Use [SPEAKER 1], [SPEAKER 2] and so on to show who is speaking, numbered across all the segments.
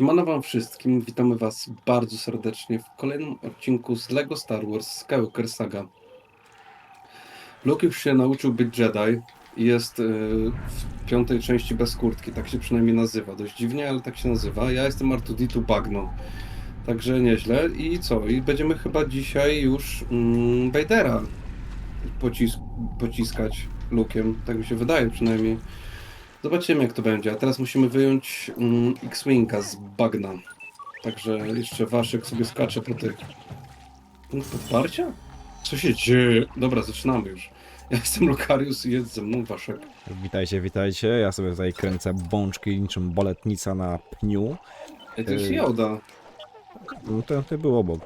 [SPEAKER 1] Siemano wam wszystkim, witamy was bardzo serdecznie w kolejnym odcinku z LEGO Star Wars Skywalker Saga. Luke już się nauczył być Jedi i jest yy, w piątej części bez kurtki, tak się przynajmniej nazywa. Dość dziwnie, ale tak się nazywa. Ja jestem Artuditu Bagno, także nieźle. I co? I będziemy chyba dzisiaj już mm, pocis pociskać Luke'iem, tak mi się wydaje przynajmniej. Zobaczymy jak to będzie. A teraz musimy wyjąć mm, X-Winga z bagna. Także jeszcze Waszek sobie skacze po tych... Punkt podparcia? Co się dzieje? Dobra, zaczynamy już. Ja jestem Lokarius i jest ze mną Waszek.
[SPEAKER 2] Witajcie, witajcie. Ja sobie tutaj kręcę bączki niczym baletnica na pniu.
[SPEAKER 1] Ej, to jest
[SPEAKER 2] Ej.
[SPEAKER 1] Joda.
[SPEAKER 2] No to, to był obok.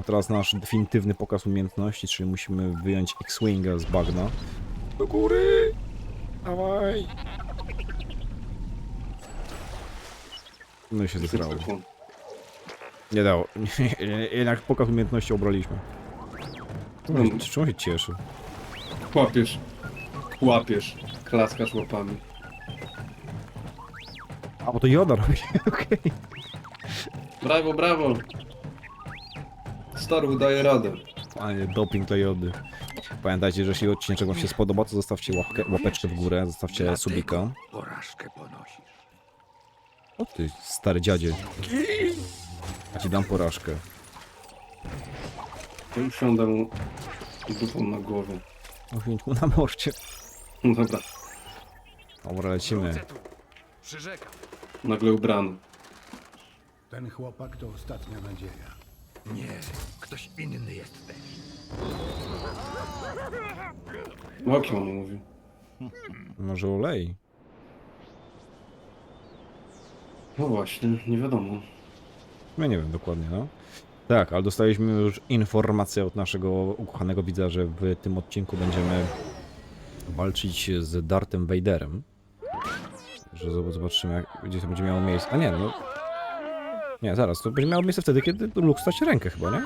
[SPEAKER 2] A teraz nasz definitywny pokaz umiejętności, czyli musimy wyjąć X-Winga z bagna. Do góry! Dawaj! No i się zesrało. Nie dało. Jednak pokaz umiejętności obraliśmy. Czy czemu się cieszy?
[SPEAKER 1] Łapiesz. Łapiesz. Klaskasz łapami.
[SPEAKER 2] A, bo to Joda robi. Okej.
[SPEAKER 1] Brawo, brawo! Staru daje radę.
[SPEAKER 2] A nie, doping dla Jody. Pamiętajcie, że jeśli odcinek wam się spodoba, to zostawcie łapkę, łapeczkę w górę, zostawcie subika.
[SPEAKER 3] Porażkę ponosisz.
[SPEAKER 2] O ty, stary dziadzie. Ja ci dam porażkę.
[SPEAKER 1] To usiądę mu dupą na głowę.
[SPEAKER 2] Owinić mu na morcie.
[SPEAKER 1] No dobra,
[SPEAKER 2] Dobra, lecimy.
[SPEAKER 3] Wrócę tu. Przyrzekam.
[SPEAKER 1] nagle ubrany.
[SPEAKER 4] Ten chłopak to ostatnia nadzieja.
[SPEAKER 3] Nie, ktoś inny jest też.
[SPEAKER 1] O kim on mówi?
[SPEAKER 2] Może olej?
[SPEAKER 1] No właśnie, nie wiadomo.
[SPEAKER 2] Ja nie wiem dokładnie, no. Tak, ale dostaliśmy już informację od naszego ukochanego widza, że w tym odcinku będziemy walczyć z Darthem Vaderem. Że zob- zobaczymy, jak, gdzie to będzie miało miejsce. A nie, no. Nie, zaraz, to będzie miało miejsce wtedy, kiedy Luke straci rękę chyba, nie?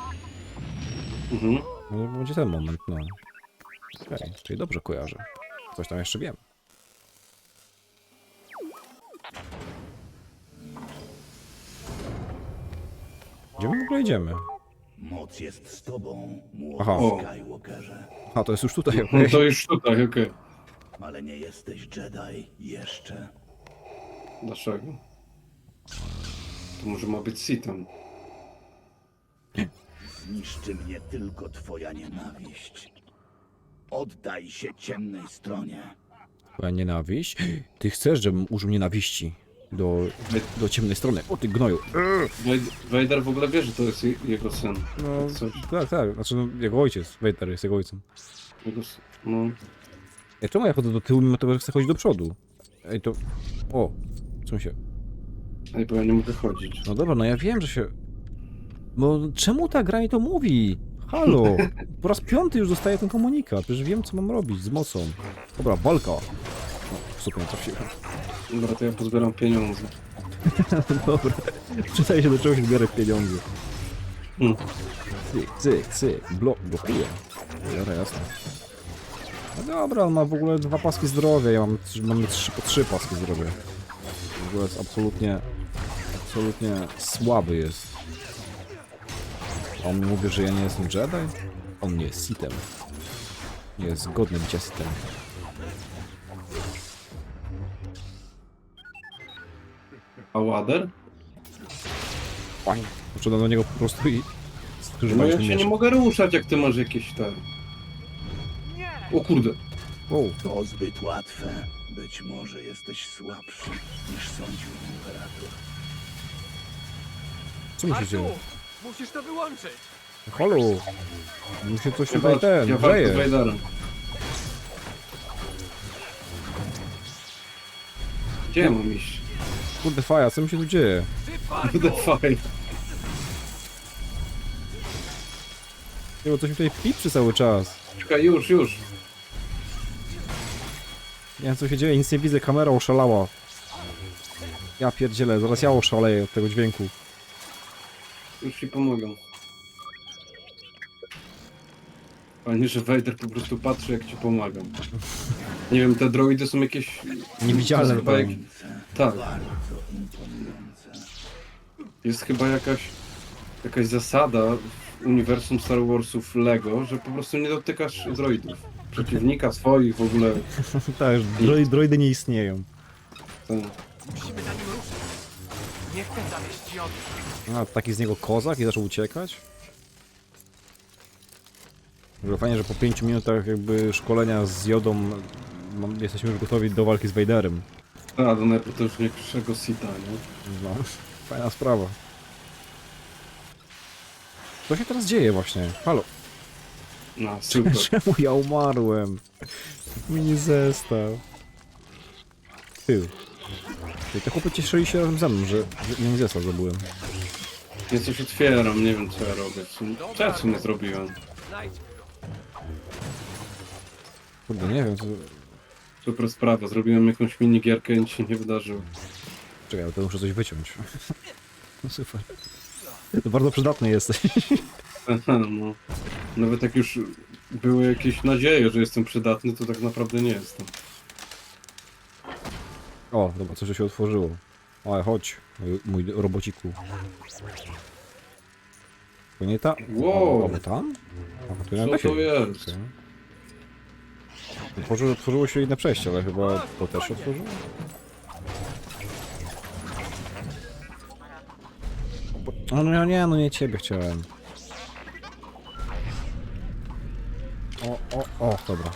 [SPEAKER 1] Mhm.
[SPEAKER 2] No, będzie ten moment, no. Okej, czyli dobrze kojarzę. Coś tam jeszcze wiem. Gdzie my w ogóle idziemy?
[SPEAKER 4] Moc jest z tobą,
[SPEAKER 2] Aha.
[SPEAKER 4] Skywalkerze.
[SPEAKER 2] A, to jest już tutaj,
[SPEAKER 1] No
[SPEAKER 2] okej.
[SPEAKER 1] to już tutaj, okej.
[SPEAKER 4] Ale nie jesteś Jedi jeszcze.
[SPEAKER 1] Dlaczego? To może ma być Sitem.
[SPEAKER 4] Zniszczy mnie tylko twoja nienawiść. Oddaj się ciemnej stronie.
[SPEAKER 2] Twoja nienawiść? Ty chcesz, żebym użył nienawiści do, do ciemnej strony. O ty gnoju.
[SPEAKER 1] Vader w ogóle wie, że to jest je- jego syn.
[SPEAKER 2] No,
[SPEAKER 1] Coś.
[SPEAKER 2] tak, tak. Znaczy, no, jego ojciec, Vader jest jego ojcem.
[SPEAKER 1] Jego syn. No,
[SPEAKER 2] Ej, czemu ja chodzę do tyłu, mimo tego, że chcę chodzić do przodu? Ej, to... O, co mi się...
[SPEAKER 1] ej, bo ja nie mogę chodzić.
[SPEAKER 2] No dobra, no ja wiem, że się... No czemu ta gra mi to mówi? Halo! Po raz piąty już dostaję ten komunikat. Przecież wiem, co mam robić z mocą. Dobra, walka. No, super, trafiłem.
[SPEAKER 1] Dobra, to ja pozbieram pieniądze.
[SPEAKER 2] Dobra. Przydaje się do czegoś zbierać pieniądze.
[SPEAKER 1] Mm.
[SPEAKER 2] Cyk, cyk, cyk. Blok, blokuje. Dobra, jasne. No dobra, on ma w ogóle dwa paski zdrowia, ja mam, trzy- mamy trzy, po trzy paski zdrowia. W ogóle jest absolutnie, absolutnie słaby jest. A on mi mówi, że ja nie jestem Jedi? On nie jest Sithem. Nie jest godny bycia.
[SPEAKER 1] A Łader?
[SPEAKER 2] Fajnie. Muszę do niego po prostu i
[SPEAKER 1] No ja się nie mogę ruszać, jak ty masz jakieś te... O kurde.
[SPEAKER 2] Wow.
[SPEAKER 4] To zbyt łatwe. Być może jesteś słabszy niż sądził imperator.
[SPEAKER 2] Co mi się dzieje?
[SPEAKER 3] Musisz to wyłączyć.
[SPEAKER 2] Halo! Mi się coś tutaj
[SPEAKER 1] walczę-
[SPEAKER 2] ten,
[SPEAKER 1] ja walczę z
[SPEAKER 2] dzieje.
[SPEAKER 1] Vaderem. Gdzie ja mam iść?
[SPEAKER 2] Kurde faja, co mi się tu dzieje?
[SPEAKER 1] Kurde, fajnie.
[SPEAKER 2] Nie, bo coś mi tutaj piprzy cały czas.
[SPEAKER 1] Czekaj, już, już.
[SPEAKER 2] Nie wiem co się dzieje, nic nie widzę, kamera oszalała. Ja pierdzielę, zaraz ja oszaleję od tego dźwięku.
[SPEAKER 1] Już ci pomogę. Fajnie, że Vader po prostu patrzy, jak ci pomagam. Nie wiem, te droidy są jakieś...
[SPEAKER 2] Niewidzialne
[SPEAKER 1] Chyba jak... Tak. Jest chyba jakaś, jakaś zasada w uniwersum Star Warsów Lego, że po prostu nie dotykasz droidów. Przeciwnika swoich w ogóle.
[SPEAKER 2] tak, droidy, droidy nie istnieją.
[SPEAKER 1] Ten,
[SPEAKER 3] Musimy za nim ruszyć. Nie chcę zawieść Jody.
[SPEAKER 2] A, taki z niego kozak i zaczął uciekać? W ogóle Fajnie, że po 5 minutach jakby szkolenia z Jodą mam, jesteśmy już gotowi do walki z Vaderem.
[SPEAKER 1] a, do najpotężniejszego Sita, nie?
[SPEAKER 2] No, fajna sprawa. Co się teraz dzieje właśnie? Halo,
[SPEAKER 1] No, super.
[SPEAKER 2] czemu ja umarłem? Mini zestaw. Ty. Ty, te chłopy cieszyli się razem ze mną, że, że mini zestaw zdobyłem.
[SPEAKER 1] Ja coś otwieram, nie wiem co ja robię. Co, co ja w sumie zrobiłem?
[SPEAKER 2] Kurde, nie wiem, co...
[SPEAKER 1] Super sprawa, zrobiłem jakąś minigierkę i nic się nie wydarzyło.
[SPEAKER 2] Czekaj, to muszę coś wyciąć. No super. To bardzo przydatny jesteś.
[SPEAKER 1] Aha, no. Nawet jak już były jakieś nadzieje, że jestem przydatny, to tak naprawdę nie jestem.
[SPEAKER 2] O, dobra, coś się otworzyło. O, chodź, mój, robociku. To nie ta...
[SPEAKER 1] Wow.
[SPEAKER 2] A tam? A, to
[SPEAKER 1] Co to jest?
[SPEAKER 2] Otworzyło, otworzyło się inne przejście, ale chyba to też otworzyło? O, no nie, no nie ciebie chciałem. O, o, o, dobra.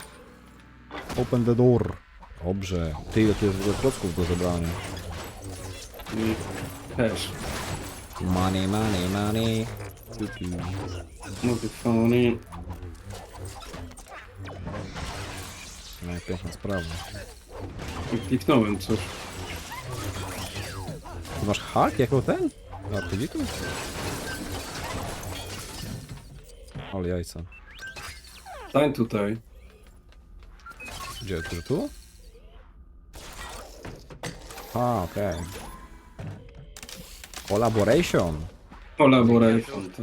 [SPEAKER 2] Open the door. Dobrze. Ty, ile tu jest w ogóle klocków do zebrania?
[SPEAKER 1] I też.
[SPEAKER 2] Money, money, money.
[SPEAKER 1] Mówię,
[SPEAKER 2] No, piękna sprawa.
[SPEAKER 1] I kliknąłem coś.
[SPEAKER 2] Ty masz hak jako ten? A ty tu? Ale jajca.
[SPEAKER 1] Stań tutaj.
[SPEAKER 2] Gdzie? Tu? tu? A, okej. Collaboration.
[SPEAKER 1] Collaboration. To.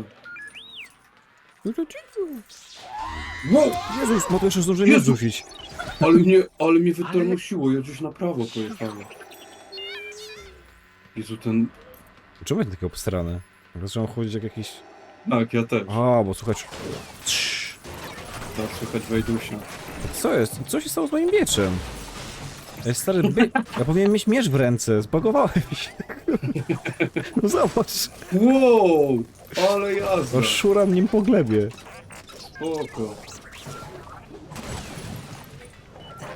[SPEAKER 2] Wow! Jezus, no to jeszcze zdążyłem nie
[SPEAKER 1] Jezu! Ale mnie, ale mnie wytornosiło, ja gdzieś na prawo pojechałem. Jezu, ten...
[SPEAKER 2] Czemu jest takie obstrane? Zacząłem chodzić jak jakiś...
[SPEAKER 1] Tak, ja też.
[SPEAKER 2] A, bo słuchaj...
[SPEAKER 1] Tak, słychać Wejdusia.
[SPEAKER 2] Co jest? Co się stało z moim mieczem? Ej, stary, by... ja powinienem mieć miecz w ręce, zbagowałem się. No zobacz,
[SPEAKER 1] Wow! Ale jazda!
[SPEAKER 2] no szuram nim po glebie.
[SPEAKER 1] Spoko.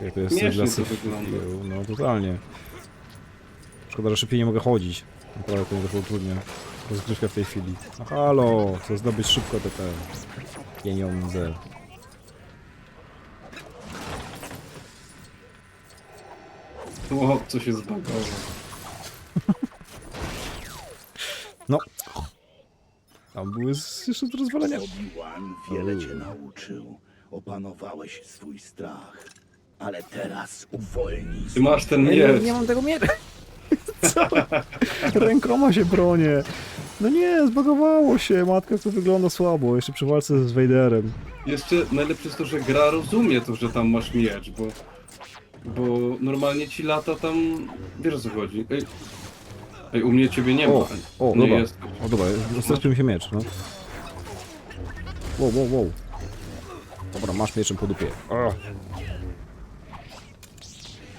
[SPEAKER 2] Jak to jest
[SPEAKER 1] Śmiesznie
[SPEAKER 2] dla
[SPEAKER 1] to
[SPEAKER 2] syf-
[SPEAKER 1] wygląda.
[SPEAKER 2] No totalnie. Szkoda, że szybciej nie mogę chodzić. Naprawdę to mi trochę utrudnia. Rozgrywka w tej chwili. No halo, chcę zdobyć szybko te, te pieniądze.
[SPEAKER 1] O, co się zbagowało.
[SPEAKER 2] No. Tam były z- jeszcze do rozwalenia.
[SPEAKER 4] Obi-Wan wiele cię nauczył. Opanowałeś swój strach. Ale teraz uwolnij
[SPEAKER 1] Ty masz ten
[SPEAKER 2] Ja nie,
[SPEAKER 1] miecz.
[SPEAKER 2] nie mam tego miecza. Co? Rękoma się bronię. No nie, zbagowało się. Matka to wygląda słabo. Jeszcze przy walce z Vaderem.
[SPEAKER 1] Jeszcze najlepsze jest to, że gra rozumie to, że tam masz miecz, bo... Bo normalnie ci lata tam... Wiesz o co chodzi. Ej, Ej u mnie ciebie nie ma.
[SPEAKER 2] O, o,
[SPEAKER 1] nie
[SPEAKER 2] dobra.
[SPEAKER 1] jest.
[SPEAKER 2] O, dobra, stracił mi się miecz, no. Wow, wow, wow. Dobra, masz mieczem po dupie. O,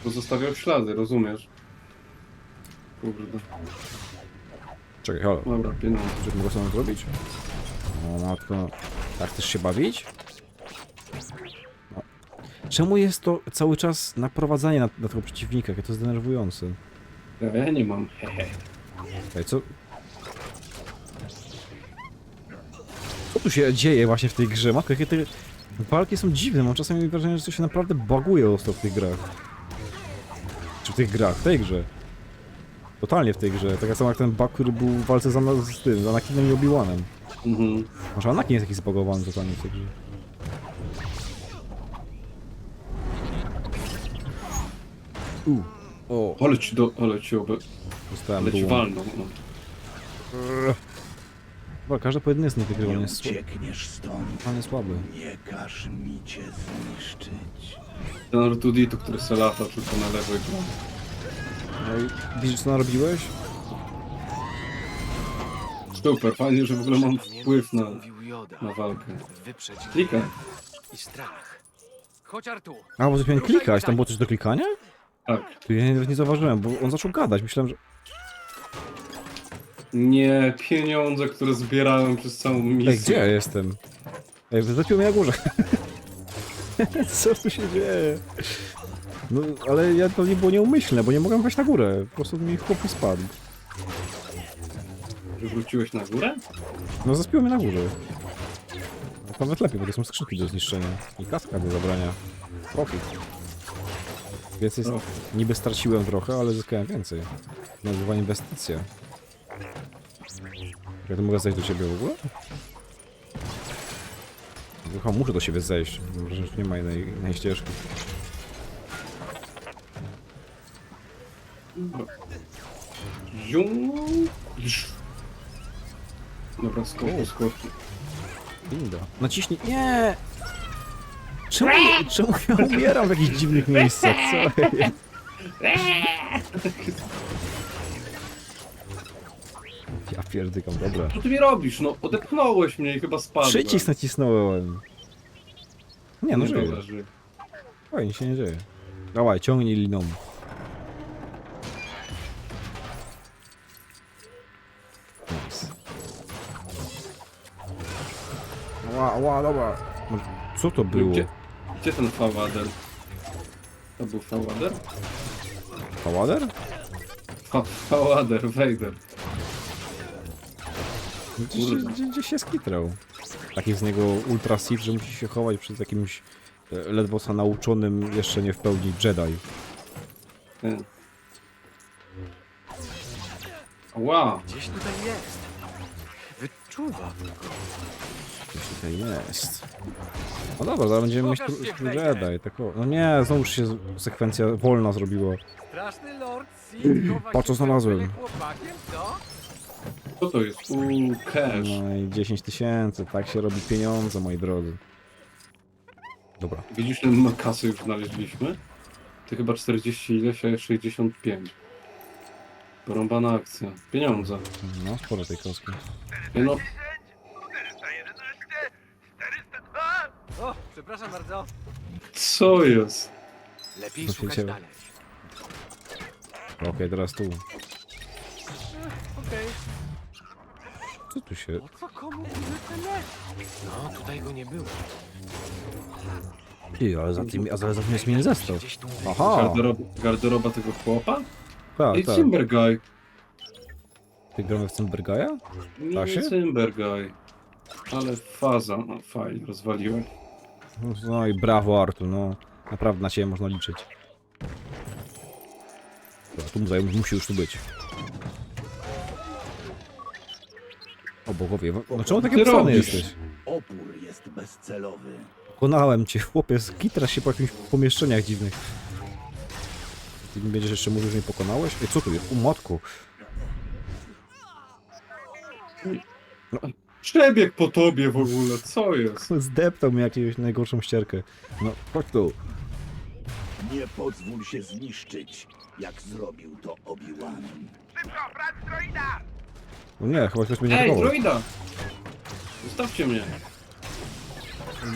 [SPEAKER 1] Pozostawiał ślady, rozumiesz? Kurde.
[SPEAKER 2] czekaj, halo.
[SPEAKER 1] Dobra, pieniądze.
[SPEAKER 2] Czy mogę sobie zrobić? O, matko. Tak chcesz się bawić? No. Czemu jest to cały czas naprowadzanie na, na tego przeciwnika? Jakie to jest denerwujące.
[SPEAKER 1] Ja, ja nie mam. Hehe.
[SPEAKER 2] Ej, co? Co tu się dzieje właśnie w tej grze? Matko, jakie te walki są dziwne. Mam czasami wrażenie, że to się naprawdę baguje ostro w tych grach. Czy w tych grach? W tej grze. Totalnie w tej grze. Taka sama jak ten bug, który był w walce z, z tym, z Anakinem i Obi-Wanem.
[SPEAKER 1] Mhm.
[SPEAKER 2] Może Anakin jest jakiś zbagowany totalnie w tej grze. U. O,
[SPEAKER 1] Ale ci do... Ale ci obe...
[SPEAKER 2] dostałem
[SPEAKER 1] Ale ci
[SPEAKER 2] dół.
[SPEAKER 1] walną. No.
[SPEAKER 2] Chyba każdy pojedynek z nich wygrywa,
[SPEAKER 4] Nie
[SPEAKER 2] jest,
[SPEAKER 4] uciekniesz stąd.
[SPEAKER 2] jest słaby.
[SPEAKER 4] Nie każ mi cię zniszczyć.
[SPEAKER 1] Ten R2D2, który se lata tylko na lewo i prawo.
[SPEAKER 2] No i widzisz co narobiłeś?
[SPEAKER 1] Super, fajnie, że w ogóle mam wpływ na,
[SPEAKER 3] mówił
[SPEAKER 1] na walkę.
[SPEAKER 3] Wyprzedź
[SPEAKER 1] Klikaj.
[SPEAKER 3] i strach. Chodź Artu.
[SPEAKER 2] A, bo zacząłem klikać, tam było coś do klikania?
[SPEAKER 1] Tak.
[SPEAKER 2] To ja nawet nie zauważyłem, bo on zaczął gadać, myślałem, że...
[SPEAKER 1] Nie, pieniądze, które zbierałem przez całą misję.
[SPEAKER 2] Ej, gdzie ja jestem? Ej, zapił mnie na górze. Co tu się dzieje? No, ale ja to nie było nieumyślne, bo nie mogłem wejść na górę. Po prostu mi chłop spadł.
[SPEAKER 1] Że Wróciłeś na górę?
[SPEAKER 2] No, zaspiło mnie na górze. No, Nawet lepiej, bo to są skrzynki do zniszczenia. I kaska do zabrania. Profit. Więcej...
[SPEAKER 1] Profit.
[SPEAKER 2] Niby straciłem trochę, ale zyskałem więcej. Nazywa inwestycja. Ja to mogę zejść do ciebie w ogóle? Chyba muszę do siebie zejść. Mam wrażenie, że nie ma innej, innej ścieżki.
[SPEAKER 1] Zium. Dobra, skoku, skoku.
[SPEAKER 2] Naciśnij. Nie! Czemu, czemu ja umieram w jakichś dziwnych miejscach? Co jest? Pierdykam, dobra.
[SPEAKER 1] Co ty mi robisz? No, odepchnąłeś mnie i chyba spadłem.
[SPEAKER 2] Przycisk nacisnąłem. Nie, no
[SPEAKER 1] dobra, żyję.
[SPEAKER 2] Fajnie się nie dzieje. Dawaj, ciągnij liną. Nice. Ła, ła, dobra. Co to było?
[SPEAKER 1] Gdzie, gdzie ten fawader? To był fawader?
[SPEAKER 2] Pałader?
[SPEAKER 1] Fa fawader, Vader.
[SPEAKER 2] Gdzieś, gdzieś się skitrał. Taki z niego ultra Sith, że musi się chować przed jakimś e, ledwo co nauczonym, jeszcze nie w pełni Jedi.
[SPEAKER 1] Ten. Wow.
[SPEAKER 3] Gdzieś tutaj jest. Wyczuwam go.
[SPEAKER 2] Coś tutaj jest. No dobra, zaraz będziemy mieć
[SPEAKER 3] Pokaż się,
[SPEAKER 2] tu. Jedi. Tak o. No nie, znowu się z- sekwencja wolna zrobiła.
[SPEAKER 3] Straszny Lord Sith chowa
[SPEAKER 2] Patrz, co
[SPEAKER 3] się
[SPEAKER 2] znalazłem.
[SPEAKER 3] chłopakiem, co?
[SPEAKER 1] Co to jest? Uuu, cash.
[SPEAKER 2] No i 10 tysięcy, tak się robi pieniądze, moi drodzy. Dobra.
[SPEAKER 1] Widzisz, ile my kasy już znaleźliśmy? Ty chyba 40 ileś, a ja 65. Porąbana akcja. Pieniądze.
[SPEAKER 2] No, sporo tej koski.
[SPEAKER 1] Nie no,
[SPEAKER 3] O, przepraszam bardzo.
[SPEAKER 1] co jest?
[SPEAKER 3] Lepiej
[SPEAKER 2] To
[SPEAKER 3] szukać
[SPEAKER 2] się-
[SPEAKER 3] dalej.
[SPEAKER 2] Okej, teraz tu.
[SPEAKER 3] Okej.
[SPEAKER 2] Co tu się...
[SPEAKER 3] Po co komu? No, tutaj go nie było.
[SPEAKER 2] Ty, ale za tym, a za, za tym jest mi zestaw.
[SPEAKER 3] Gdzieś tu
[SPEAKER 2] Aha,
[SPEAKER 1] Garderoba, garderoba tego chłopa?
[SPEAKER 2] tak,
[SPEAKER 1] Ej,
[SPEAKER 2] tak.
[SPEAKER 1] Cymberguy.
[SPEAKER 2] Ty gramy w Cymbergaja? Da się?
[SPEAKER 1] nie. Ale faza, no fajnie, rozwaliłem.
[SPEAKER 2] No i brawo Artu, no. Naprawdę na ciebie można liczyć. Dobra, tu muzeum musi już tu być. O bogowie, no czemu taki
[SPEAKER 1] ty
[SPEAKER 2] psany
[SPEAKER 1] robisz?
[SPEAKER 2] jesteś?
[SPEAKER 4] Opór jest bezcelowy.
[SPEAKER 2] Konałem cię, chłopie, skitrasz się po jakimś pomieszczeniach dziwnych. Ty mi będziesz jeszcze mówił, że mnie pokonałeś? Ej, co tu jest? U matku.
[SPEAKER 1] Przebieg po tobie w ogóle, co jest?
[SPEAKER 2] Zdeptał mi jakąś najgorszą ścierkę. No, chodź tu.
[SPEAKER 4] Nie pozwól się zniszczyć, jak zrobił to Obi-Wan.
[SPEAKER 2] No nie, chyba ktoś mnie
[SPEAKER 1] Ej,
[SPEAKER 2] atakował.
[SPEAKER 1] droida! Zostawcie mnie.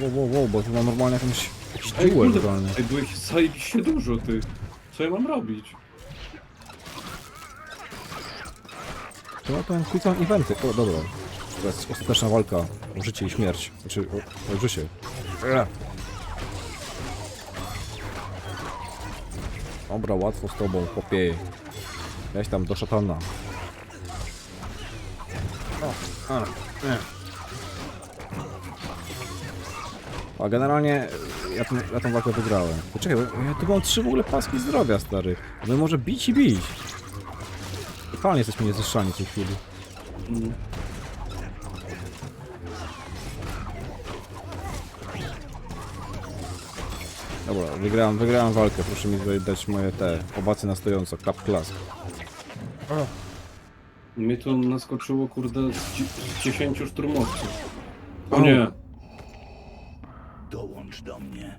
[SPEAKER 2] Wow, wow, wow, bo mam normalnie jakąś,
[SPEAKER 1] Ej,
[SPEAKER 2] duel
[SPEAKER 1] kurde,
[SPEAKER 2] totalny.
[SPEAKER 1] ej, byłeś zajebiście dużo, ty. Co ja mam robić?
[SPEAKER 2] To ja powiem quick time eventy. O, dobra. To jest ostateczna walka o życie i śmierć. Znaczy, o, o życie. Ech. Dobra, łatwo z tobą, chłopie. Weź tam do szatana. O, a, e. A generalnie ja, tą, ja tą walkę wygrałem. Poczekaj, bo ja tu mam trzy w ogóle paski zdrowia, stary. No może bić i bić. Totalnie jesteśmy niezniszczalni w tej chwili. Dobra, wygrałem, wygrałem walkę. Proszę mi tutaj dać moje te owacy na stojąco, klap klask.
[SPEAKER 1] Mnie tu naskoczyło, kurde, z dzie- z 10 szturmowców. O nie!
[SPEAKER 4] Dołącz do mnie,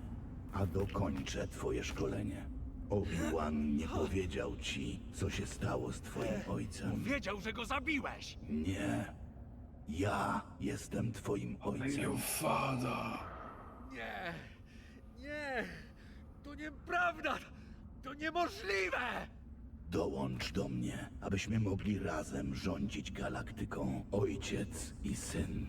[SPEAKER 4] a dokończę twoje szkolenie. Obi-Wan nie powiedział ci, co się stało z twoim ojcem.
[SPEAKER 3] Wiedział, że go zabiłeś.
[SPEAKER 4] Nie. Ja jestem twoim ojcem.
[SPEAKER 1] Fada.
[SPEAKER 3] Nie! Nie! To nieprawda! To niemożliwe!
[SPEAKER 4] Dołącz do mnie, abyśmy mogli razem rządzić galaktyką. Ojciec i syn.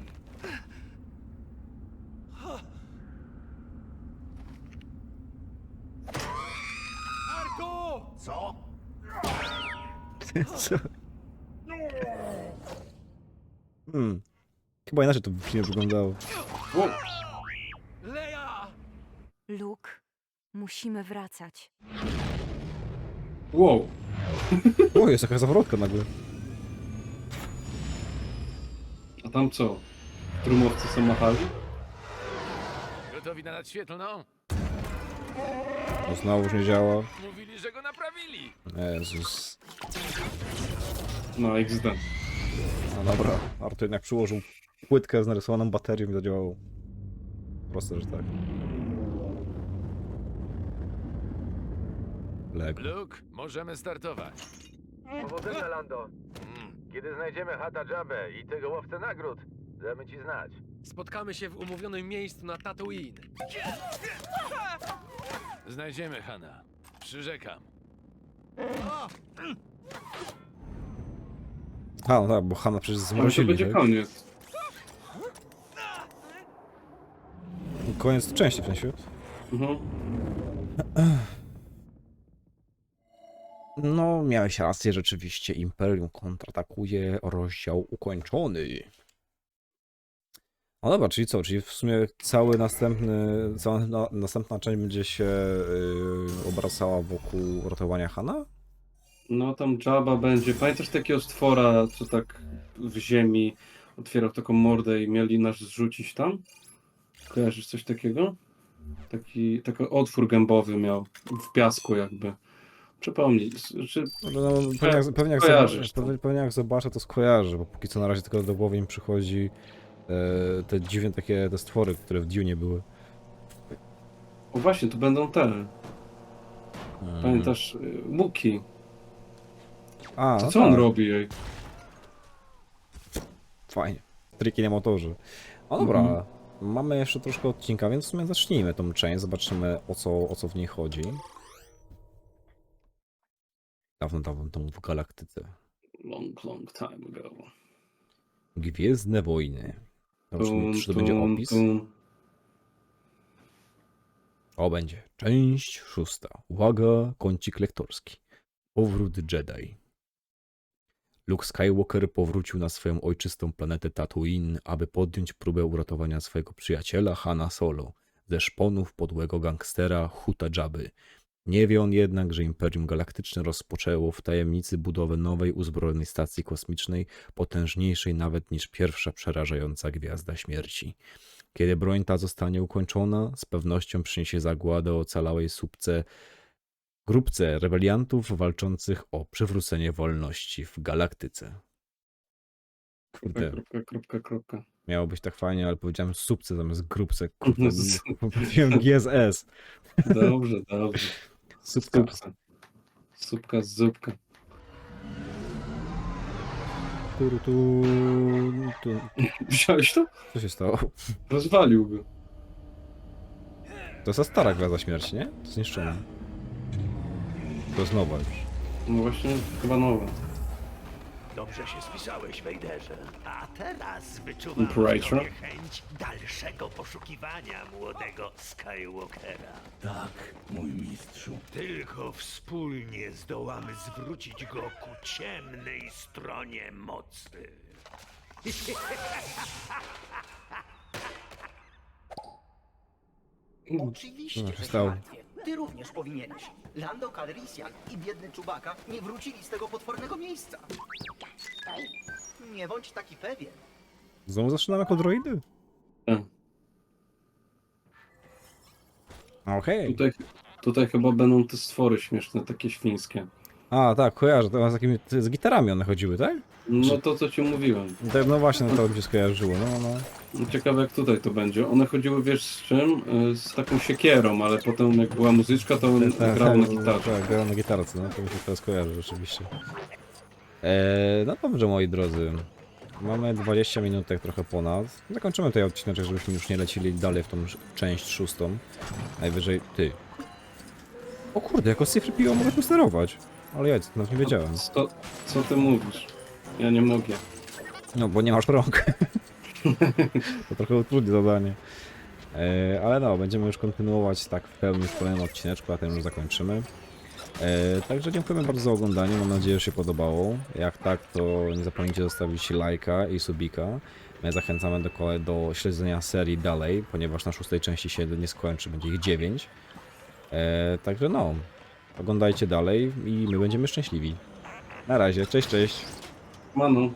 [SPEAKER 3] Arku!
[SPEAKER 4] Co?
[SPEAKER 2] Co? Hmm. Chyba inaczej to nie wyglądało.
[SPEAKER 1] Wow.
[SPEAKER 3] Leja!
[SPEAKER 5] Luke, musimy wracać.
[SPEAKER 1] Wow.
[SPEAKER 2] O, jest jakaś zawrotka nagle.
[SPEAKER 1] A tam co? Trumowcy są machali?
[SPEAKER 3] Gotowi na nadświetlną?
[SPEAKER 2] To znowu nie działa.
[SPEAKER 3] Mówili, że go naprawili!
[SPEAKER 2] Jezus.
[SPEAKER 1] No, XD.
[SPEAKER 2] No dobra, Artur jednak przyłożył płytkę z narysowaną baterią i zadziałało. Proste, że tak. Lego.
[SPEAKER 3] Luke, możemy startować.
[SPEAKER 6] Powodzenia, Lando. Kiedy znajdziemy Hata Jabę i tego łowcę nagród, damy ci znać.
[SPEAKER 3] Spotkamy się w umówionym miejscu na Tatooine. Znajdziemy Hana. Przyrzekam.
[SPEAKER 2] A, no tak, bo Hanna przecież
[SPEAKER 1] Ale to
[SPEAKER 2] zmrozili,
[SPEAKER 1] będzie
[SPEAKER 2] tak?
[SPEAKER 1] koniec.
[SPEAKER 2] Koniec części w sensie.
[SPEAKER 1] Mhm.
[SPEAKER 2] No, miałeś rację, rzeczywiście. Imperium kontratakuje, rozdział ukończony. No dobra, czyli co? Czyli w sumie cały następny, cała na, następna część będzie się yy, obracała wokół ratowania Hana?
[SPEAKER 1] No tam Jabba będzie. Pamiętasz takiego stwora, co tak w ziemi otwierał taką mordę i mieli nas zrzucić tam? Kojarzysz coś takiego? Taki, taki otwór gębowy miał w piasku jakby. Przypomnij, s- czy
[SPEAKER 2] No, no, pewnie, jak, pewnie, jak zobaczę,
[SPEAKER 1] to.
[SPEAKER 2] pewnie, pewnie jak zobaczę, to skojarzę, bo póki co na razie tylko do głowy mi przychodzi e, te dziwne takie te stwory, które w Dune były.
[SPEAKER 1] O właśnie, to będą te.
[SPEAKER 2] Mm.
[SPEAKER 1] Pamiętasz, y, Łuki.
[SPEAKER 2] A,
[SPEAKER 1] To
[SPEAKER 2] no
[SPEAKER 1] co on
[SPEAKER 2] tak.
[SPEAKER 1] robi jej?
[SPEAKER 2] Fajnie. Triki na motorze. No dobra,
[SPEAKER 1] Mhm.
[SPEAKER 2] mamy jeszcze troszkę odcinka, więc w sumie zacznijmy tą część, zobaczymy o co, o co w niej chodzi. Dawno, dawno temu w galaktyce.
[SPEAKER 1] Long, long time ago.
[SPEAKER 2] Gwiezdne wojny. Zobaczymy, czy to będzie opis. O, będzie. Część szósta. Uwaga, kącik lektorski. Powrót Jedi. Luke Skywalker powrócił na swoją ojczystą planetę Tatooine, aby podjąć próbę uratowania swojego przyjaciela Hana Solo ze szponów podłego gangstera Huta Jabby. Nie wie on jednak, że Imperium Galaktyczne rozpoczęło w tajemnicy budowę nowej uzbrojonej stacji kosmicznej, potężniejszej nawet niż pierwsza przerażająca Gwiazda Śmierci. Kiedy broń ta zostanie ukończona, z pewnością przyniesie zagładę ocalałej słupce grupce rebeliantów walczących o przywrócenie wolności w galaktyce. Kurde,
[SPEAKER 1] Kropka, kropka, kropka.
[SPEAKER 2] miało być tak fajnie, ale powiedziałem słupce zamiast grupce. Kurde, poprawiłem GSS.
[SPEAKER 1] Dobrze, dobrze. Supka. Supka z zupka.
[SPEAKER 2] Tu, tu, tu.
[SPEAKER 1] Wziąłeś to?
[SPEAKER 2] Co się stało?
[SPEAKER 1] Rozwalił go.
[SPEAKER 2] To jest ta stara Gwiazda Śmierci, nie? To zniszczone. To jest nowa już.
[SPEAKER 1] No właśnie, chyba nowe.
[SPEAKER 4] Dobrze się spisałeś, Wejderze. A teraz wyczuwam w
[SPEAKER 1] Imperator?
[SPEAKER 4] tobie chęć dalszego poszukiwania młodego Skywalkera. Tak, mój mistrzu. Tylko wspólnie zdołamy zwrócić go ku ciemnej stronie mocy.
[SPEAKER 7] Oczywiście,
[SPEAKER 2] Co się
[SPEAKER 7] że
[SPEAKER 2] stało?
[SPEAKER 7] chętnie. Ty również powinieneś. Lando Calrissian i biedny Czubaka nie wrócili z tego potwornego miejsca. Nie bądź taki pewien.
[SPEAKER 2] Znowu zaczynamy jako droidy?
[SPEAKER 1] Tak.
[SPEAKER 2] Okej.
[SPEAKER 1] Tutaj, tutaj chyba będą te stwory śmieszne, takie świńskie.
[SPEAKER 2] A, tak, kojarzę. To z takimi z gitarami one chodziły, tak?
[SPEAKER 1] No to co ci mówiłem.
[SPEAKER 2] Tak, No właśnie, no to mi się skojarzyło. No, no.
[SPEAKER 1] No Ciekawe jak tutaj to będzie. One chodziły wiesz z czym? Y, Z taką siekierą, ale potem jak była muzyczka to on
[SPEAKER 2] Tak,
[SPEAKER 1] grał na
[SPEAKER 2] tak,
[SPEAKER 1] gitarze.
[SPEAKER 2] Tak, grał na gitarce, no to mi się teraz kojarzy rzeczywiście. Eee, no dobrze, moi drodzy. Mamy 20 minutek trochę ponad. Zakończymy ten odcinek, żebyśmy już nie lecili dalej w tą część szóstą. Najwyżej ty. O kurde, jako cyfry piło mogę tu sterować. Ale ja nawet nie wiedziałem.
[SPEAKER 1] Co, co ty mówisz? Ja nie mogę.
[SPEAKER 2] No, bo nie masz rąk. to trochę utrudni zadanie. E, ale no, będziemy już kontynuować tak w pełni w kolejnym odcineczku, a ten już zakończymy. E, także dziękujemy bardzo za oglądanie, mam nadzieję, że się podobało. Jak tak, to nie zapomnijcie zostawić lajka i subika. My zachęcamy do, do śledzenia serii dalej, ponieważ na szóstej części się nie skończy, będzie ich 9. E, także no, oglądajcie dalej i my będziemy szczęśliwi. Na razie, cześć, cześć.
[SPEAKER 1] Manu.